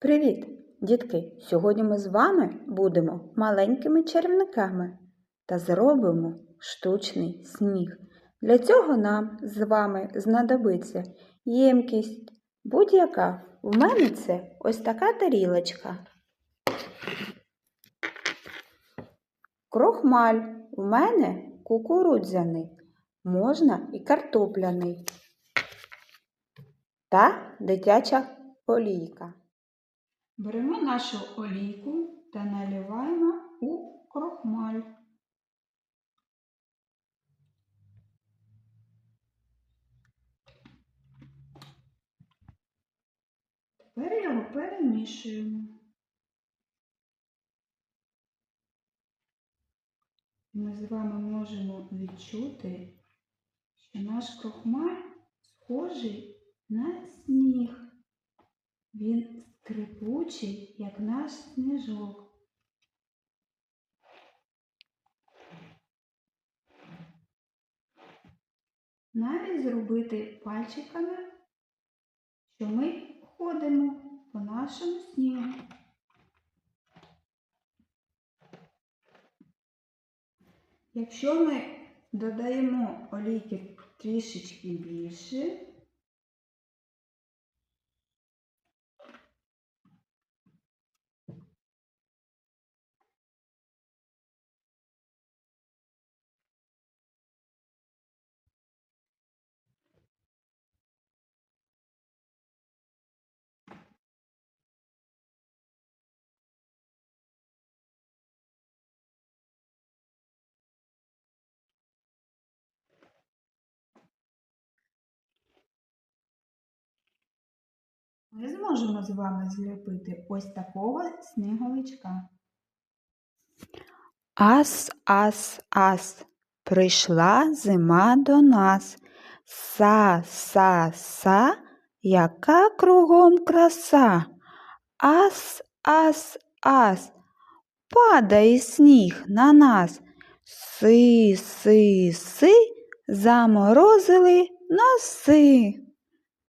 Привіт, дітки! Сьогодні ми з вами будемо маленькими чарівниками та зробимо штучний сніг. Для цього нам з вами знадобиться ємкість будь-яка. У мене це ось така тарілочка. Крохмаль у мене кукурудзяний, можна і картопляний та дитяча олійка. Беремо нашу олійку та наливаємо у крохмаль. Тепер його перемішуємо. Ми з вами можемо відчути, що наш крохмаль схожий на сніг. Він скрипучий, як наш сніжок. Навіть зробити пальчиками, що ми ходимо по нашому снігу. Якщо ми додаємо олійки трішечки більше, ми зможемо з вами зліпити ось такого сніговичка. Ас, ас, ас, прийшла зима до нас. Са, са, са, яка кругом краса. Ас, ас, ас, падає сніг на нас. Си, си, си, заморозили носи.